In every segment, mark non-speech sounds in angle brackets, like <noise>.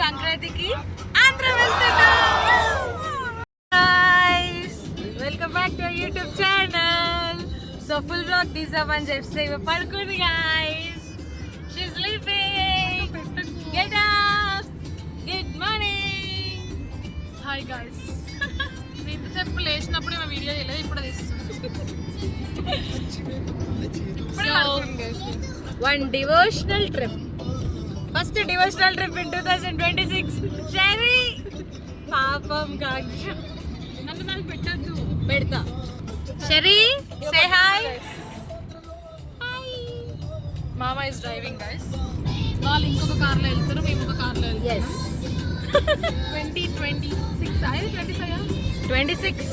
సంక్రాంతికి Andhra welcome back to YouTube channel so full vlog తీసామని చెప్తే ఇవి పడుకుంది guys she sleeping get up good morning hi guys ఇంతసేపు లేచినప్పుడు మేము వీడియో చేయలేదు ఇప్పుడు one devotional trip first devotional trip in two thousand twenty six. Shari! పాపం కాక్ష. నన్ను నాకు పెట్టద్దు. పెడతా. షరీ సే హాయ్ మామ ఇస్ డ్రైవింగ్ గైస్ వాళ్ళు ఇంకొక కార్లో వెళ్తారు మేము ఒక కార్లో వెళ్తాం ఎస్ ట్వంటీ ట్వంటీ సిక్స్ అది twenty five twenty six.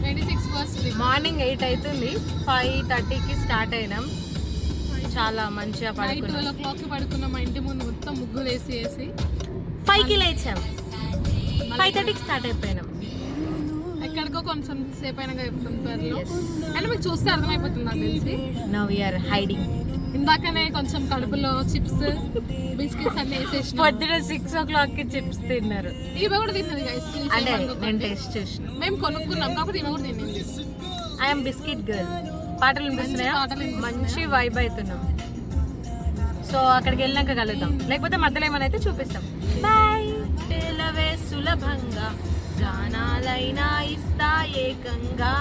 Twenty six first morning eight అవుతుంది. ఫైవ్ థర్టీకి స్టార్ట్ అయినాం. చాలా మంచిగా నైట్ పడుకున్నాం. ట్వెల్వ్ ఓ క్లాక్ పడుకున్నాం. మా ఇంటి ముందు మొత్తం ముగ్గులు వేసి వేసి ఫైవ్కి లేచాం. ఫైవ్ థర్టీకి స్టార్ట్ అయిపోయినాం. ఎక్కడికో కొంచెం సేపు అయినా చెప్తాం త్వరలో అండ్ మీకు చూస్తే అర్థమైపోతుంది నాకు తెలిసి. నవ్ వీఆర్ హైడింగ్ ఇందాకనే కొంచెం కడుపులో చిప్స్ బిస్కెట్స్ అన్ని వేసేసిన. పొద్దున సిక్స్ ఓ క్లాక్కి చిప్స్ తిన్నారు. ఈమె కూడా తిన్నది guys. అంటే. నేను టేస్ట్ చేసిన. మేము కొనుక్కున్నాం కాకపోతే ఈమె కూడా తినింది. ఐఎమ్ బిస్కెట్ గర్ల్ పాటలు వినిపిస్తున్నాయా? మంచి వైబ్ అవుతున్నాం సో అక్కడికి వెళ్ళాక కలుద్దాం. లేకపోతే మధ్యలో ఏమైనా అయితే చూపిస్తాం. బాయ్ పిలవే సులభంగా గానాలైనా ఇస్తా ఏకంగా.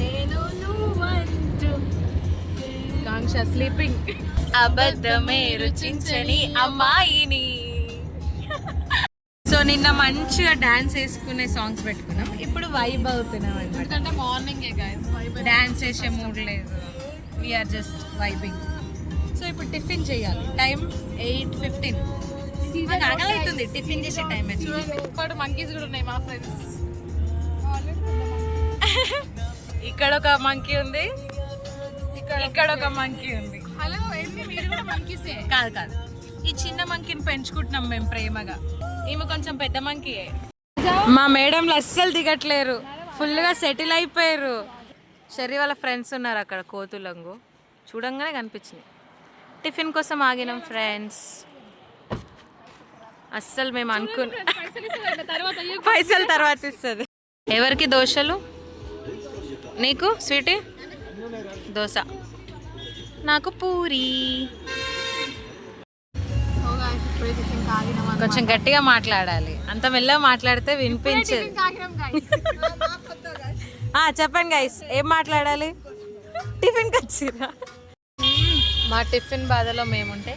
నేను నువ్వంటూ. కాంక్ష స్లీపింగ్ అబద్ధమే రుచించని అమ్మాయిని. <laughs> సో నిన్న మంచిగా డాన్స్ వేసుకునే సాంగ్స్ పెట్టుకున్నాం. ఇప్పుడు వైబ్ అవుతున్నాం అనమాట ఎందుకంటే మార్నింగ్ డాన్స్ చేసే మూడ్ లేదు. వీఆర్ జస్ట్ వైబింగ్ సో ఇప్పుడు టిఫిన్ చేయాలి. టైం ఎయిట్ ఫిఫ్టీన్ ఆకలి అవుతుంది టిఫిన్ చేసే టైం చూడండి ఇప్పుడు మంకీస్ కూడా ఉన్నాయి మా ఫ్రెండ్స్ ఇక్కడ ఒక మంకీ ఉంది. ఇక్కడ ఒక మంకీ ఉంది. హలో ఏంటి మీరు కూడా మంకీసే కాదు కాదు. ఈ చిన్న మంకీని పెంచుకుంటున్నాం మేము ప్రేమగా. ఈమె కొంచెం పెద్ద మంకీ మా మేడంలు అస్సలు దిగట్లేరు. ఫుల్గా సెటిల్ అయిపోయారు. షరీ వాళ్ళ ఫ్రెండ్స్ ఉన్నారు అక్కడ కోతులంగు. చూడంగానే కనిపించింది. టిఫిన్ కోసం ఆగినాం ఫ్రెండ్స్. అస్సలు మేము అనుకున్న తర్వాత పైసలు తర్వాత ఇస్తుంది. ఎవరికి దోశలు? నీకు స్వీటీ? దోశ. నాకు పూరి. కొంచెం గట్టిగా మాట్లాడాలి. అంత మెల్లగా మాట్లాడితే వినిపించదు. చెప్పండి గైస్ ఏం మాట్లాడాలి? టిఫిన్కి వచ్చిరా మా టిఫిన్ బాధలో మేముంటే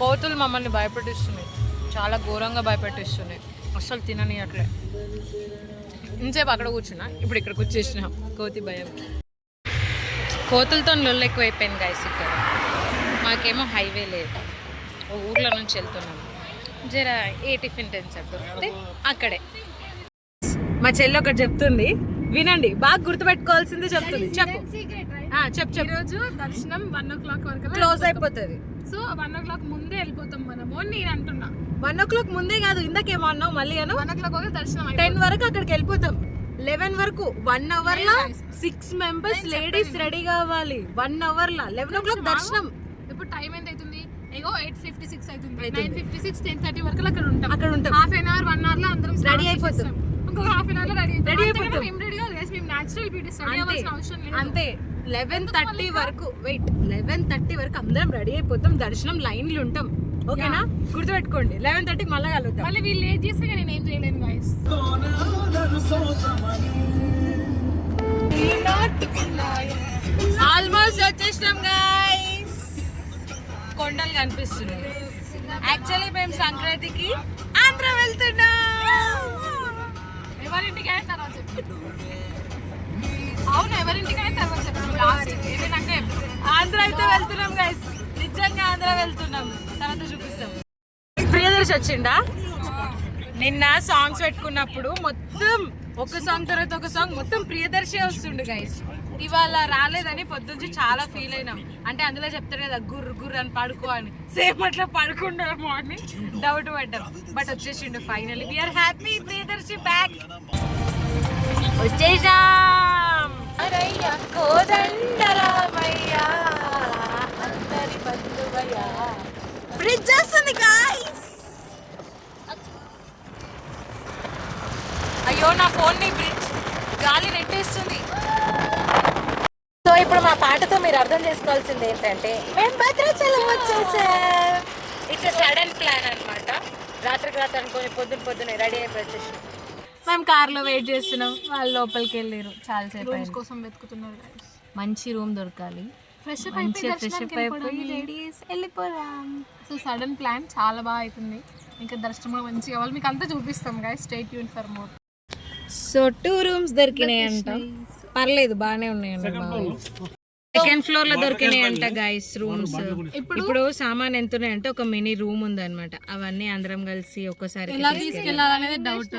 కోతులు మమ్మల్ని భయపెట్టిస్తున్నాయి. చాలా ఘోరంగా భయపెట్టిస్తున్నాయి. అస్సలు తిననియట్లే. ఇంతసేపు అక్కడ కూర్చున్నా ఇప్పుడు ఇక్కడికి వచ్చేసిన. కోతి భయం. కోతులతో లొల్లు ఎక్కువ అయిపోయింది గైస్ ఇక్కడ. మాకేమో హైవే లేదు. ఊర్లో నుంచి వెళ్తున్నాం జర ఏ టిఫిన్ దొరికితే అక్కడే. మా చెల్లి ఒకటి చెప్తుంది వినండి బాగా గుర్తుపెట్టుకోవాల్సింది చెప్తుంది. చెప్పు. చెప్పు చెప్పు. ఈరోజు దర్శనం వన్ ఓ క్లాక్ వరకు క్లోజ్ అయిపోతుంది. సో వన్ ఓ క్లాక్ ముందే వెళ్ళిపోతాం మనము నేను అంటున్నా. వన్ ఓ క్లాక్ ముందే కాదు ఇందాకేమో అన్నావు మళ్ళీ అను? వన్ ఓ క్లాక్ వరకు దర్శనం టెన్ వరకు అక్కడికి వెళ్ళిపోతాం. లెవెన్ వరకు వన్ అవర్లో సిక్స్ మెంబర్స్ లేడీస్ రెడీ కావాలి. వన్ అవర్ లా లెవెన్ ఓ క్లాక్ దర్శనం. ఇప్పుడు టైం ఎంత అవుతుంది ఏగో ఎయిట్ ఫిఫ్టీ సిక్స్ అవుతుంది. Nine fifty six ten thirty వరకు అక్కడ ఉంటాం. అక్కడ ఉంటాం. హాఫ్ అన్ అవర్ వన్ అవర్లో అందరం Ready అయిపోతాం. ఇంకొక హాఫ్ అన్ అవర్లో రెడీ Ready అయిపోతాం. మేము రెడీ కాదు మేము నేచురల్ బ్యూటీ రెడీ అంతే. అవ్వాల్సిన అవసరం లేదు. అంతే. లెవెన్ థర్టీ వరకు వెయిట్ లెవెన్ థర్టీ వరకు అందరం రెడీ అయిపోతాం. దర్శనం లైన్లు ఉంటాం. ఓకేనా? గుర్తుపెట్టుకోండి. లెవెన్ థర్టీకి మళ్ళీ కలుగుతాం మళ్ళీ వీళ్ళు లేట్ చేస్తే నేను ఏం చేయలేను గాయస్ ఆల్మోస్ట్ వచ్చేసినాం గైస్ కొండలు కనిపిస్తున్నాయి. యాక్చువల్లీ మేము సంక్రాంతికి ఆంధ్ర వెళ్తున్నాం. ఎవరింటికి అయిన తర్వాత అవును ఎవరింటికి అయిన తర్వాత లాస్ట్ ఏమైనాక ఆంధ్ర అయితే వెళ్తున్నాం గైస్ నిజంగా ఆంధ్ర వెళ్తున్నాం. తర్వాత చూపిస్తాం. ప్రియదర్శి వచ్చిండా నిన్న సాంగ్స్ పెట్టుకున్నప్పుడు మొత్తం ఒక సాంగ్ తర్వాత ఒక సాంగ్ మొత్తం ప్రియదర్శి వస్తుండు గైస్ ఇవాళ రాలేదని పొద్దుంచి చాలా ఫీల్ అయినాం. అంటే అందులో చెప్తారు కదా గుర్రు గుర్రు అని పడుకో అని. సేమ్ అట్లా పడుకుంటాము అని డౌట్ పడ్డాం. But వచ్చేసిండు final we're happy Priyadarshi back వచ్చేసాం. అరయ్య కోదండరామయ్య. అందరి బంధువయ్య. బ్రిడ్జ్ వస్తుంది గాయ్స్ అయ్యో నా ఫోన్ని బ్రిడ్జ్ గాలి నెట్టేస్తుంది. ఇప్పుడు మా పాటతో మీరు అర్థం చేసుకోవాల్సింది ఏంటంటే మేము భద్రాచలం వచ్చేసాం. ఇట్స్ సడన్ ప్లాన్ అన్నమాట. రాత్రికి రాత్రి అనుకొని పొద్దున పొద్దున రెడీ అయిపోయి వచ్చేసాం. మేము కార్లో వెయిట్ చేస్తున్నాం. వాళ్ళు లోపలికి వెళ్ళారు. చాలాసేపు అయింది. కోసం వెతుకుతున్నారు. మంచి రూమ్ దొరకాలి. ఫ్రెష్ అప్ మంచిగా ఫ్రెష్ అప్ అయిపోయి రెడీ చేసి వెళ్ళిపోదాం. అసలు సడన్ ప్లాన్ చాలా బాగా అవుతుంది ఇంకా దర్శనం కూడా మంచిగా అవ్వాలి. మీకు అంతా చూపిస్తాం guys stay Yoon for more so two rooms దొరికినాయి అంట. పర్లేదు బాగానే ఉన్నాయండి సెకండ్ ఫ్లోర్లో దొరికినాయి అంట గైస్ రూమ్స్ ఇప్పుడు సామాన్ ఎంత ఉన్నాయంటే ఒక మినీ రూమ్ ఉంది అనమాట అవన్నీ అందరం కలిసి ఒక్కసారి తీసుకెళ్ళాలనేది డౌట్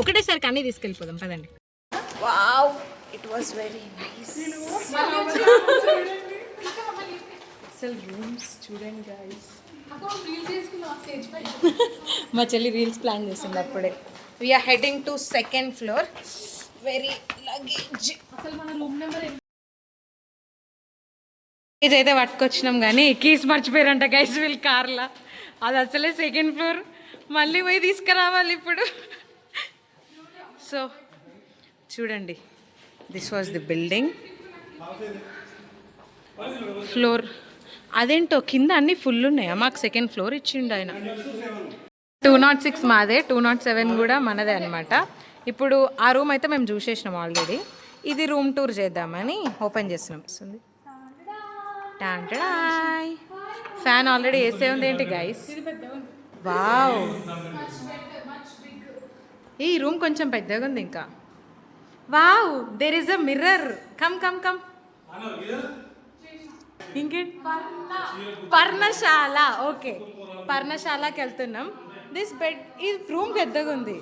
ఒకటేసారి అన్ని తీసుకెళ్ళిపోదాం పదండి. Wow it was very nice అసలు రూమ్స్ చూడండి గైస్ <laughs> మా చెల్లి రీల్స్ ప్లాన్ చేసింది అప్పుడే. We're heading to second floor very luggage అసలు మన రూమ్ నెంబర్ ఇదైతే పట్టుకొచ్చినాం కానీ కీస్ మర్చిపోయారంట గైస్ వీళ్ళు కార్లా. అది అసలే సెకండ్ ఫ్లోర్ మళ్ళీ పోయి తీసుకురావాలి ఇప్పుడు. సో చూడండి. This was the building floor అదేంటో కింద అన్ని ఫుల్ ఉన్నాయా? మాకు సెకండ్ ఫ్లోర్ ఇచ్చిండు ఆయన. టూ నాట్ సిక్స్ మాదే టూ నాట్ సెవెన్ కూడా మనదే అనమాట ఇప్పుడు ఆ రూమ్ అయితే మేము చూసేసినాం ఆల్రెడీ ఇది రూమ్ టూర్ చేద్దామని ఓపెన్ చేసినాం వస్తుంది టాంటడాయ్. ఫ్యాన్ ఆల్రెడీ వేసే ఉంది ఏంటి గైస్? వావ్. ఈ రూమ్ కొంచెం పెద్దగా ఉంది ఇంకా. Wow there is a mirror come come come ఇంకేంటి పర్ణశాల. ఓకే. పర్ణశాలకి వెళ్తున్నాం. దిస్ బెడ్ ఈ రూమ్ పెద్దగా ఉంది.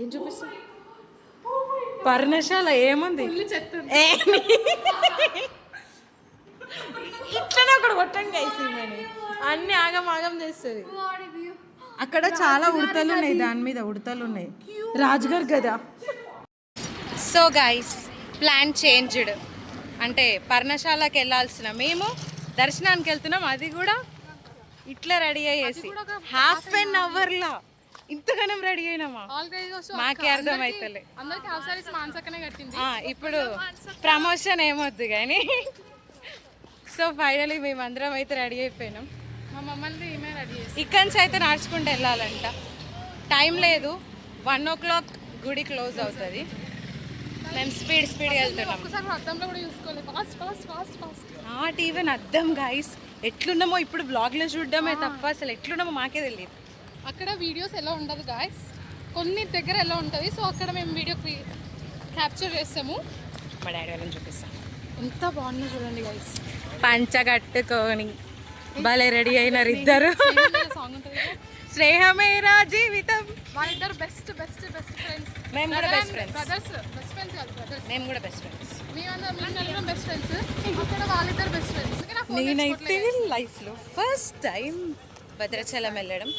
ఏం చూపిస్తుంది? పర్ణశాల ఏముంది? ఏమి? ఇట్లనే అక్కడ కొట్టండి గైస్ ఈమెని. అన్ని ఆగం ఆగం చేస్తుంది. అక్కడ చాలా ఉడతలు ఉన్నాయి దాని మీద ఉడతలు ఉన్నాయి. రాజుగారు కదా సో గైస్ ప్లాన్ చేంజ్డ్ అంటే పర్ణశాలకి వెళ్ళాల్సిన మేము దర్శనానికి వెళ్తున్నాం అది కూడా ఇట్లా రెడీ అయ్యేసి. హాఫ్ అన్ అవర్లా ఇంతగానం రెడీ అయినామా? మాకే అర్థం అవుతలే ఇప్పుడు ప్రమోషన్ ఏమొద్దు కానీ సో ఫైనలీ మేమందరం అయితే రెడీ అయిపోయినాం. మా మమ్మల్ని ఈమె రెడీ చేసి ఇక్కడి నుంచి అయితే నడుచుకుంటూ వెళ్ళాలంట. టైం లేదు. వన్ ఓ క్లాక్ గుడి క్లోజ్ అవుతుంది. మేము స్పీడ్ స్పీడ్గా వెళ్తున్నాం. నాట్ ఈవెన్ అర్థం గాయస్ ఎట్లున్నామో ఇప్పుడు బ్లాగ్లో చూడడమే తప్ప అసలు ఎట్లున్నామో మాకే తెలియదు. అక్కడ వీడియోస్ ఎలా ఉండదు గాయస్ కొన్ని దగ్గర ఎలా ఉంటుంది? సో అక్కడ మేము వీడియో క్యాప్చర్ చేస్తాము. మా డాడీ వాళ్ళని చూపిస్తాం. ఎంత బాగుందో చూడండి గైస్ పంచ కట్టుకొని భలే రెడీ అయినారు ఇద్దరు. సాంగ్ ఉంటుంది కదా. స్నేహమేరా జీవితం. వాళ్ళిద్దరు బెస్ట్ బెస్ట్ బెస్ట్ ఫ్రెండ్స్ మేము కూడా best friends brothers best friends కాదు బ్రదర్స్ మేము కూడా బెస్ట్ ఫ్రెండ్స్ మేమందరం బెస్ట్ ఫ్రెండ్స్ అక్కడ వాళ్ళిద్దరు బెస్ట్ ఫ్రెండ్స్ నేనైతే లైఫ్లో ఫస్ట్ టైం భద్రాచలం వెళ్ళడం.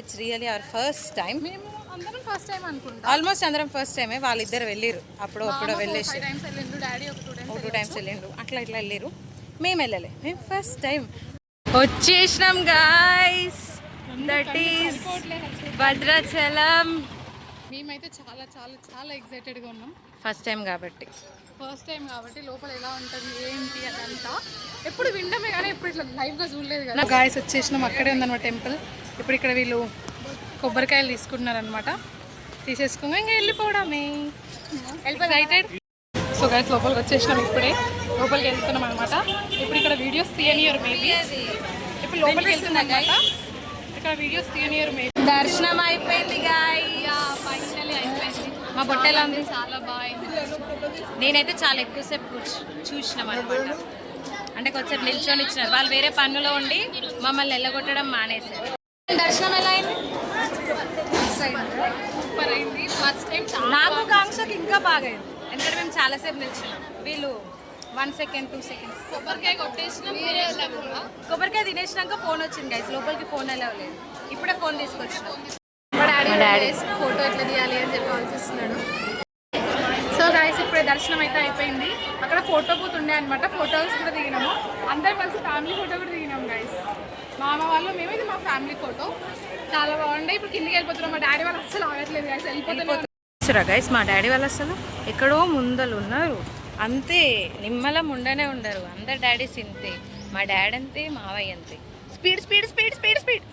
It's really our first time మేము అందరం ఫస్ట్ టైం అనుకుంటా. ఆల్మోస్ట్ అందరం ఫస్ట్ టైమే వాళ్ళిద్దరు వెళ్ళిరు అప్పుడు అప్పుడు వెళ్ళేసి. ఫైవ్ టైమ్స్ వెళ్ళిండు డాడీ ఒక టూ టైమ్స్ ఒక టూ టైమ్స్ వెళ్ళిండ్రు. అట్లా ఇట్లా వెళ్ళిరు మేము వెళ్ళలే. మేము ఫస్ట్ టైం వచ్చేసినాం గాయస్ దట్ ఈస్ భద్రాచలం. మేమైతే చాలా చాలా చాలా ఎక్సైటెడ్గా ఉన్నాం. ఫస్ట్ టైం కాబట్టి. ఫస్ట్ టైం కాబట్టి లోపల ఎలా ఉంటుంది ఏంటి అదంతా. ఎప్పుడు వినడమే కానీ ఎప్పుడు ఇట్లా లైవ్గా చూడలేదు కదా. గాయస్ వచ్చేసినాం. అక్కడే ఉందన్నమాట టెంపుల్. ఇప్పుడు ఇక్కడ వీళ్ళు కొబ్బరికాయలు తీసుకుంటున్నారనమాట తీసేసుకోగా ఇంకా వెళ్ళిపోవడమే. ఎక్సైటెడ్ సో గైస్ లోపలికి వచ్చేసినాం ఇప్పుడే. లోపలికి వెళ్తున్నాం అనమాట ఇప్పుడు ఇక్కడ వీడియోస్ తీయనియరు మేబీ ఇప్పుడు లోపలికి వెళ్తున్నాం అనమాట ఇక్కడ వీడియోస్ తీయనియరు మేబీ దర్శనం అయిపోయింది గాయ్ ఫైనల్లీ అయిపోయింది. మా బొట్టెలా ఉంది? చాలా బాగుంది నేనైతే చాలా ఎక్కువసేపు చూసినాం అనమాట అంటే కొంచెం నిల్చొని ఇచ్చినారు. వాళ్ళు వేరే పన్నులో ఉండి మమ్మల్ని వెళ్ళగొట్టడం మానేశారు. దర్శనం ఎలా అయింది? సూపర్ అయింది ఫస్ట్ టైం నాకు కాంక్షకి ఇంకా బాగా అయింది ఎందుకంటే మేము చాలాసేపు నిల్చున్నాం వీళ్ళు వన్ సెకండ్ టూ సెకండ్స్ కొబ్బరికాయ కొట్టేసిన కొబ్బరికాయ తినేసినాక ఫోన్ వచ్చింది గైస్ లోపలికి ఫోన్ లేదు. ఇప్పుడే ఫోన్ తీసుకొచ్చినాం. మా డాడీ డాడీ. ఫోటో ఎట్లా తీయాలి అని చెప్పి ఆలోచిస్తున్నాడు. సో గాయస్ ఇప్పుడే దర్శనం అయితే అయిపోయింది. అక్కడ ఫోటో బూత్ ఉండే అనమాట ఫొటోస్ కూడా దిగినాము. అందరం కలిసి ఫ్యామిలీ ఫోటో కూడా దిగినాం గాయస్ మామ వాళ్ళు మేమైతే మా ఫ్యామిలీ ఫోటో చాలా బాగుండే. ఇప్పుడు కిందికి వెళ్ళిపోతున్నాం. మా డాడీ వాళ్ళు అస్సలు ఆగట్లేదు guys. వెళ్ళిపోతున్నాం. గైస్ మా డాడీ వాళ్ళు అసలు ఎక్కడో ముందలు ఉన్నారు. అంతే నిమ్మలం ఉండనే ఉండరు. అందరు డాడీస్ ఇంతే. మా డాడీ అంతే మావయ్య అంతే. Speed speed speed speed speed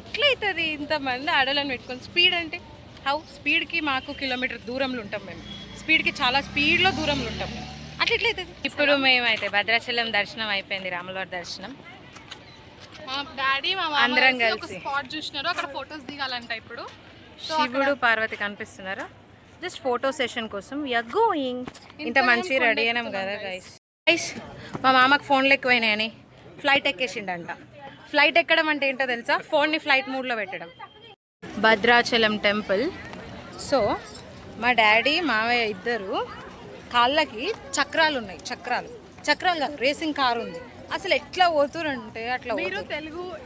ఎట్లయితుంది ఇంతమంది ఆడలను పెట్టుకొని? స్పీడ్ అంటే హౌ స్పీడ్కి మాకు కిలోమీటర్ దూరంలో ఉంటాం మేము. స్పీడ్కి చాలా స్పీడ్లో దూరంలో ఉంటాం అట్లా ఎట్లయితుంది? ఇప్పుడు మేమైతే భద్రాచలం దర్శనం అయిపోయింది రాములవారి దర్శనం. మా డాడీ మా అందరం కలిసి ఒక కలిసి. స్పాట్ చూసినారు. అక్కడ ఫొటోస్ దిగాలంట ఇప్పుడు. శివుడు పార్వతి కనిపిస్తున్నారా? జస్ట్ ఫోటో సెషన్ కోసం. వీఆర్ గోయింగ్ ఇంత మంచి రెడీ అయినాం కదా గైస్ గైస్ మా మామకు ఫోన్లు ఎక్కువైనాయని ఫ్లైట్ ఎక్కేసిండంట. ఫ్లైట్ ఎక్కడం అంటే ఏంటో తెలుసా? ఫోన్ని ఫ్లైట్ మూడ్లో పెట్టడం. భద్రాచలం టెంపుల్ సో మా డాడీ మావయ్య ఇద్దరు కాళ్ళకి చక్రాలు ఉన్నాయి. చక్రాలు. చక్రాలు కాదు రేసింగ్ కార్ ఉంది. అసలు ఎట్లా పోతురంటే అట్లా మీరు తెలుగు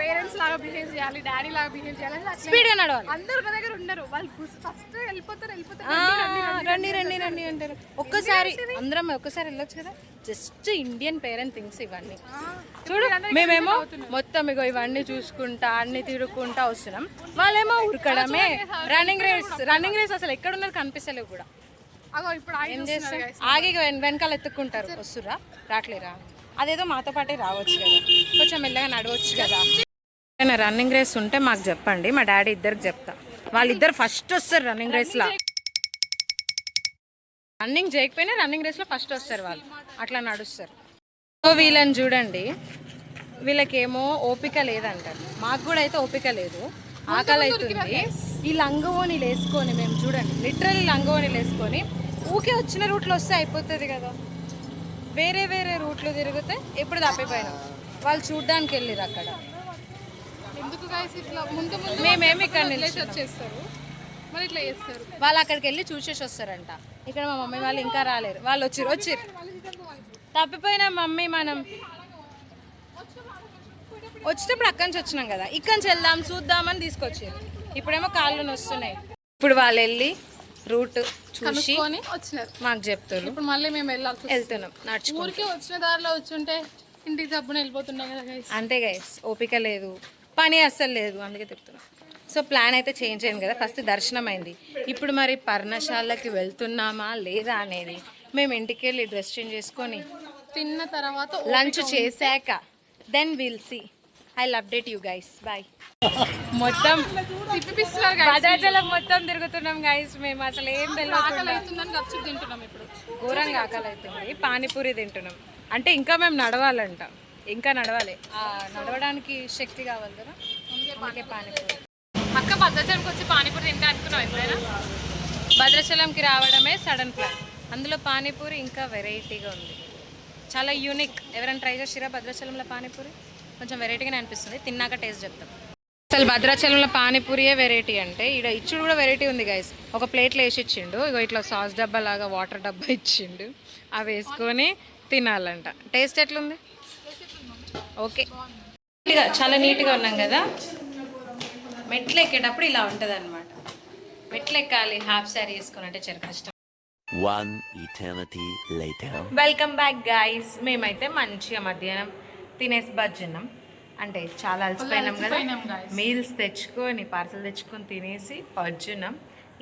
పేరెంట్స్ లాగా బిహేవ్ చేయాలి డాడీ లాగా బిహేవ్ చేయాలి అట్లా స్పీడ్గా నడవాలి. అందరు ఒక దగ్గర ఉండరు. వాళ్ళు ఫస్ట్ వెళ్ళిపోతారు వెళ్ళిపోతారు. రండి రండి రండి అంటారు. ఒక్కసారి అందరం ఒక్కసారి వెళ్ళొచ్చు కదా? జస్ట్ ఇండియన్ పేరెంట్ థింగ్స్ ఇవన్నీ. చూడు మేమేమో మొత్తం ఇగో ఇవన్నీ చూసుకుంటా అన్ని తిరుగుకుంటా వస్తున్నాం. వాళ్ళేమో ఉరకడమే. రన్నింగ్ రేస్ రన్నింగ్ రేస్ అసలు ఎక్కడ ఉన్నారు కనిపిస్తలేవు కూడా. ఏం. ఆగి వెన్- వెనకాల ఎత్తుక్కుంటారు. వస్తురా రావట్లేరా అదేదో మాతో పాటే రావచ్చు కదా. కొంచెం మెల్లగా నడవచ్చు కదా. ఏదైనా రన్నింగ్ రేస్ ఉంటే మాకు చెప్పండి. మా డాడీ ఇద్దరికి చెప్తా. వాళ్ళిద్దరు ఫస్ట్ వస్తారు రన్నింగ్ రేస్లో రన్నింగ్ చేయకపోయినా రన్నింగ్ రేస్లో ఫస్ట్ వస్తారు వాళ్ళు. అట్లా నడుస్తారు. సో వీళ్ళని చూడండి. వీళ్ళకేమో ఓపిక లేదంటారు మాకు కూడా అయితే ఓపిక లేదు. ఆకలి అవుతుంది. ఈ లంగవోని వేసుకొని మేము చూడండి. లిటరల్ లంగవోని వేసుకొని ఊకే వచ్చిన రూట్లో వస్తే అయిపోతుంది కదా. వేరే వేరే రూట్లో తిరిగితే ఎప్పుడు తప్పిపోయినాం. వాళ్ళు చూడ్డానికి వెళ్ళిరు అక్కడ. ఎందుకు guys ఇట్లా ముందు ముందు మేమేమి ఇక్కడ నిల్చున్నాం. వచ్చేస్తారు. మరి ఇట్లా చేస్తారు. వాళ్ళు అక్కడికి వెళ్ళి చూసేసి వస్తారంట. ఇక్కడ మా మమ్మీ వాళ్ళు ఇంకా రాలేరు. వాళ్ళు వచ్చిరు వచ్చిరు తప్పిపోయిన మమ్మీ మనం వచ్చేటప్పుడు అక్కడి నుంచి వచ్చినాం కదా. ఇక్కడి నుంచి వెళ్దాం చూద్దామని తీసుకొచ్చారు. ఇప్పుడేమో కాళ్ళు వస్తున్నాయి ఇప్పుడు వాళ్ళు వెళ్ళి రూట్ చూసి మాకు చెప్తారు. ఇప్పుడు మళ్ళీ మేము వెళ్ళాల్సి వస్తుంది. వెళ్తున్నాం నడుచుకుంటూ. ఊరికే వచ్చిన దారిలో వచ్చుంటే ఇంటికి తప్పున వెళ్ళిపోతున్నాం కదా అంతే గైస్ ఓపిక లేదు. పని అస్సలు లేదు అందుకే చెప్తున్నా సో ప్లాన్ అయితే చేంజ్ అయింది కదా ఫస్ట్ దర్శనం అయింది. ఇప్పుడు మరి పర్ణశాలకి వెళ్తున్నామా లేదా అనేది మేము ఇంటికి వెళ్ళి డ్రెస్ చేంజ్ చేసుకొని తిన్న తర్వాత లంచ్ చేశాక then will see I update you guys bye మొత్తం. భద్రాచలం మొత్తం తిరుగుతున్నాం గైస్ మేము అసలు ఏం తింటున్నాం ఇప్పుడు. ఘోరంగా ఆకలి అవుతుంది పానీపూరి తింటున్నాం. అంటే ఇంకా మేము నడవాలంట. ఇంకా నడవాలి. ఆ నడవడానికి శక్తి కావాలి కదా? అందుకే పానీపూరి. అక్క భద్రాచలంకి వచ్చి పానీపూరి తింటా అనుకున్నావు ఎప్పుడైనా? భద్రాచలంకి రావడమే సడన్ ప్లాన్. అందులో పానీపూరి ఇంకా వెరైటీగా ఉంది. చాలా యూనిక్ ఎవరైనా ట్రై చేసిరా భద్రాచలంలో పానీపూరి? కొంచెం వెరైటీగానే అనిపిస్తుంది. తిన్నాక టేస్ట్ చెప్తాం. అసలు భద్రాచలంలో పానీపూరియే వెరైటీ అంటే ఇక్కడ ఇచ్చుడు కూడా వెరైటీ ఉంది గైస్ ఒక ప్లేట్లో వేసి ఇచ్చిండు. ఇగో ఇట్లా సాస్ డబ్బా లాగా వాటర్ డబ్బా ఇచ్చిండు. అవి వేసుకొని తినాలంట. టేస్ట్ ఎట్లుంది? ఓకే. నీట్గా చాలా నీట్గా ఉన్నాం కదా? మెట్లు ఎక్కేటప్పుడు ఇలా ఉంటుంది అనమాట మెట్లు ఎక్కాలి హాఫ్ శారీ వేసుకొని అంటే చాలా కష్టం. వెల్కమ్ బ్యాక్ గాయస్ మేమైతే మంచిగా మధ్యాహ్నం తినేసి బజ్జున్నాం. అంటే చాలా అలసిపోయినాం కదా. మీల్స్ తెచ్చుకొని పార్సల్ తెచ్చుకొని తినేసి పజ్జున్నాం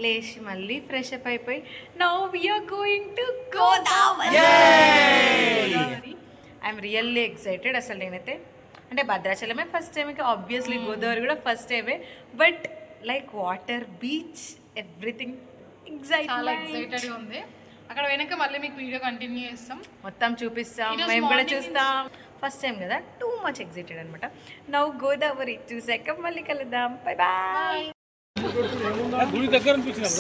లేచి మళ్ళీ ఫ్రెష్ అప్ అయిపోయి now we're going to Godavari I'm really excited అసలు నేనైతే అంటే భద్రాచలమే ఫస్ట్ టైం ఇంకా ఆబ్వియస్లీ గోదావరి కూడా ఫస్ట్ టైమే but like water beach everything చాలా ఎగ్జైట్ ఎక్సైటెడ్ ఉంది. అక్కడ వెనక మళ్ళీ మీకు వీడియో కంటిన్యూ చేస్తాం. మొత్తం చూపిస్తాం. మేము కూడా చూస్తాం. ఫస్ట్ టైం కదా? టూ మచ్ ఎగ్జైటెడ్ అనమాట నవ్వు గోదావరి చూసాక మళ్ళీ కలుద్దాం. బై బాయ్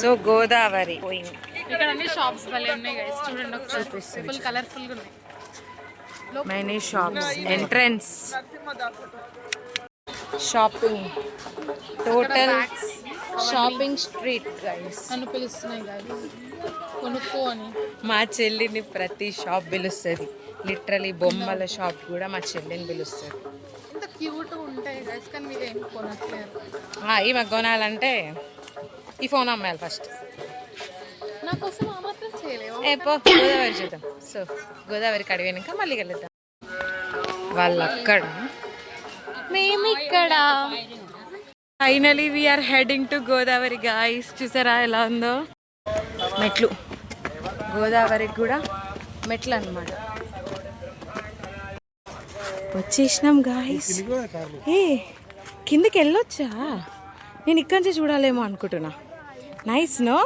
సో గోదావరి పోయింది ఇక్కడ అన్ని షాప్స్ భలే ఉన్నాయి గైస్ చూడండి ఒకసారి. చూపిస్తుంది. ఫుల్ కలర్ఫుల్గా ఉన్నాయి. Many shops entrance shopping total shopping street guys నన్ను పిలుస్తున్నాయి గైస్ కొనుక్కో అని. మా చెల్లిని ప్రతి షాప్ పిలుస్తుంది. లిటరలీ బొమ్మల షాప్ కూడా మా చెల్లిని ఈ మాకు కొనాలంటే ఈ ఫోన్ అమ్మాలి ఫస్ట్ గోదావరి చూద్దాం. సో గోదావరి కడిగినాక మళ్ళీ కలుద్దాం. వాళ్ళు అక్కడ మేము ఇక్కడ. Finally we're heading to Godavari guys చూసారా ఎలా ఉందో? మెట్లు. గోదావరికి కూడా మెట్లు అన్నమాట వచ్చేసినాం గాయస్ ఏ కిందకి వెళ్ళొచ్చా? నేను ఇక్కడి నుంచి చూడాలేమో అనుకుంటున్నా. నైస్ నో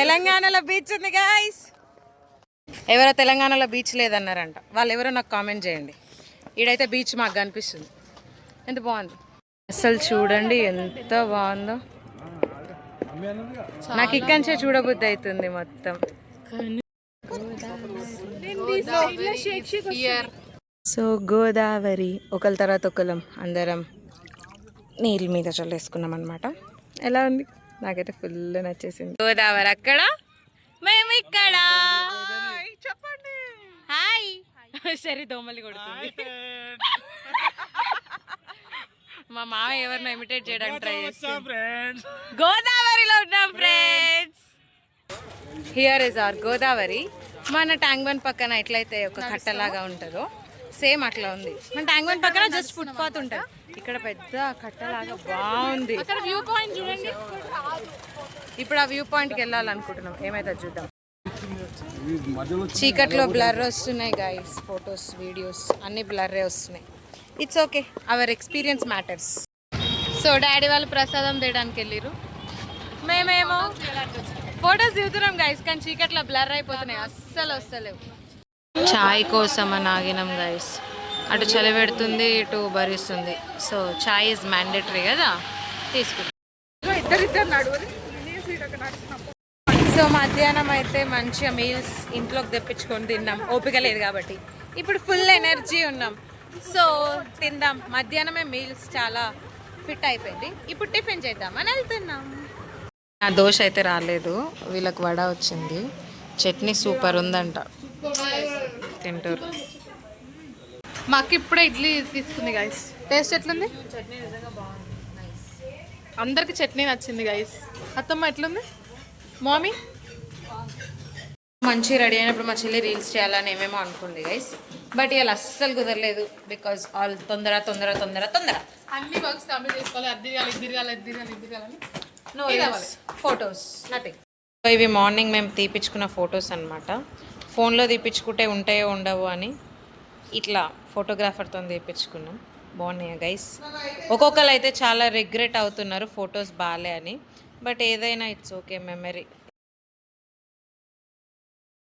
తెలంగాణలో బీచ్ ఉంది గాయస్ ఎవరో తెలంగాణలో బీచ్ లేదన్నారంట. వాళ్ళు ఎవరో నాకు కామెంట్ చేయండి. ఈడైతే బీచ్ మాకు కనిపిస్తుంది. ఎంత బాగుంది. అసలు చూడండి ఎంత బాగుందో. నాకు ఇక్కడి నుంచే చూడబుద్ధి అవుతుంది మొత్తం. సో గోదావరి ఒకరి తర్వాత ఒకరం అందరం నీళ్ళ మీద చల్లేసుకున్నాం అనమాట ఎలా ఉంది? నాకైతే ఫుల్ నచ్చేసింది. గోదావరి అక్కడ? మేము ఇక్కడ. చెప్పండి. హాయ్. సరే దోమలు కొడుతుంది. మా మామ ఎవరిని ఇమిటేట్ చేయడానికి ట్రై చేస్తాం గోదావరిలో ఉన్నాం friends here is our Godavari. మన ట్యాంక్ బండ్ పక్కన ఎట్లయితే ఒక కట్టలాగా ఉంటుందో సేమ్ అట్లా ఉంది. మన ట్యాంక్ బండ్ పక్కన జస్ట్ ఫుట్ పాత్ ఉంటుంది. ఇక్కడ పెద్ద కట్టలాగా బాగుంది. అక్కడ వ్యూ పాయింట్ చూడండి. ఇప్పుడు ఆ వ్యూ పాయింట్కి వెళ్ళాలనుకుంటున్నాం. ఏమైతే చూద్దాం. చీకట్లో బ్లర్ వస్తున్నాయి గైస్ ఫొటోస్ వీడియోస్ అన్ని బ్లర్రే వస్తున్నాయి. It's okay our experience matters so daddy వాళ్ళు ప్రసాదం తేయడానికి వెళ్ళిరు మేమేమో ఫొటోస్ దిగుతున్నాం గైస్ కానీ చీకట్లో బ్లర్ అయిపోతున్నాయి. అస్సలు వస్తలేవు. చాయ్ కోసం అని ఆగినాం గైస్ అటు చలి పెడుతుంది ఇటు భరిస్తుంది. సో చాయ్ ఇస్ మ్యాండేటరీ కదా? తీసుకుంటాం సో మధ్యాహ్నం అయితే మంచిగా మీల్స్ ఇంట్లోకి తెప్పించుకొని తిన్నాం. ఓపిక లేదు కాబట్టి. ఇప్పుడు ఫుల్ ఎనర్జీ ఉన్నాం. సో తిందాం. మధ్యాహ్నమే మీల్స్ చాలా ఫిట్ అయిపోయింది. ఇప్పుడు టిఫిన్ చేద్దామని వెళ్తున్నాం. నా దోశ అయితే రాలేదు. వీళ్ళకి వడ వచ్చింది. చట్నీ సూపర్ ఉందంట. తింటారు. మా అక్క ఇప్పుడే ఇడ్లీ తీసుకుంది గైస్ టేస్ట్ ఎట్లుంది? అందరికి చట్నీ నచ్చింది గైస్ అత్తమ్మ ఎట్లుంది? మామీ? మంచి రెడీ అయినప్పుడు మా చెల్లి రీల్స్ చేయాలని ఏమేమో అనుకుంది గైస్ బట్ ఇవాళ అస్సలు కుదరలేదు బికాజ్ ఆల్ తొందర తొందర తొందర తొందర. అన్ని వర్క్స్ కంప్లీట్ చేసుకోవాలి. అది తిరగాలి ఇది తిరగాలి ఇది తిరగాలి ఇది తిరగాలని నో ఫొటోస్ నథింగ్ ఇవి మార్నింగ్ మేము తీపించుకున్న ఫొటోస్ అనమాట ఫోన్లో తీపించుకుంటే ఉంటాయో ఉండవు అని ఇట్లా ఫోటోగ్రాఫర్తో తీపించుకున్నాం బాగున్నాయి గైస్ ఒక్కొక్కరు అయితే చాలా రిగ్రెట్ అవుతున్నారు ఫొటోస్ బాగాలే అని. బట్ ఏదైనా ఇట్స్ ఓకే మెమరీ